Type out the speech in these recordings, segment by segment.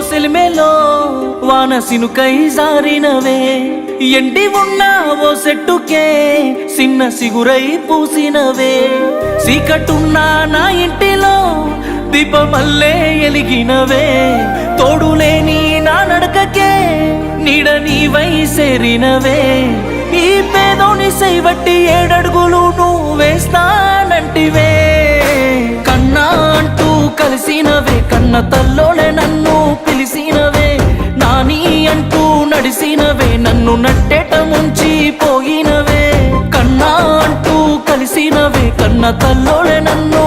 సెలిమేలో వానసిను సినుకై జారినవే. ఎండి ఉన్న ఓ సెట్టుకే చిన్న సిగురై పూసినవే. సీకట్టున్న నా ఇంటిలో దీపమల్లే ఎలిగినవే. తోడులేని నా నడకకే నీడ నీవై సేరినవే. ఈ పేదోని సైవట్టి ఏడడుగులు నువ్వు వేస్తానంటివే కన్నా అంటూ కలిసినవే కన్న తల్లోనే నన్ను పిలిసినవే నాని అంటూ నడిసినవే నన్ను నట్టేట ముంచి పోయినవే. కన్నా అంటూ కలిసినవే కన్న తల్లోలే నన్ను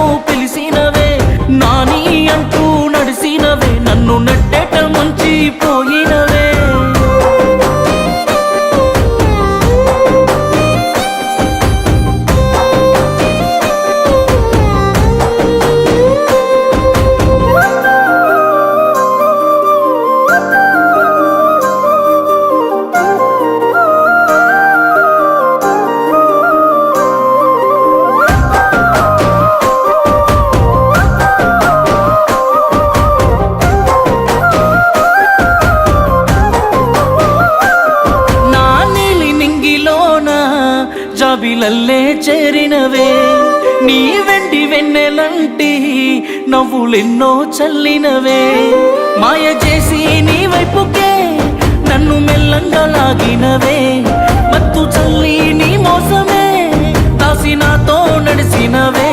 జాబిలల్లే చేరినవే. నీ వెండి వెన్నెలంటి నవ్వులెన్నో చల్లినవే. మాయ చేసి నీ వైపుకే నన్ను మెల్లంగా లాగినవే. మత్తు చల్లి నీ మోసమే దాసి నాతో నడిసినవే.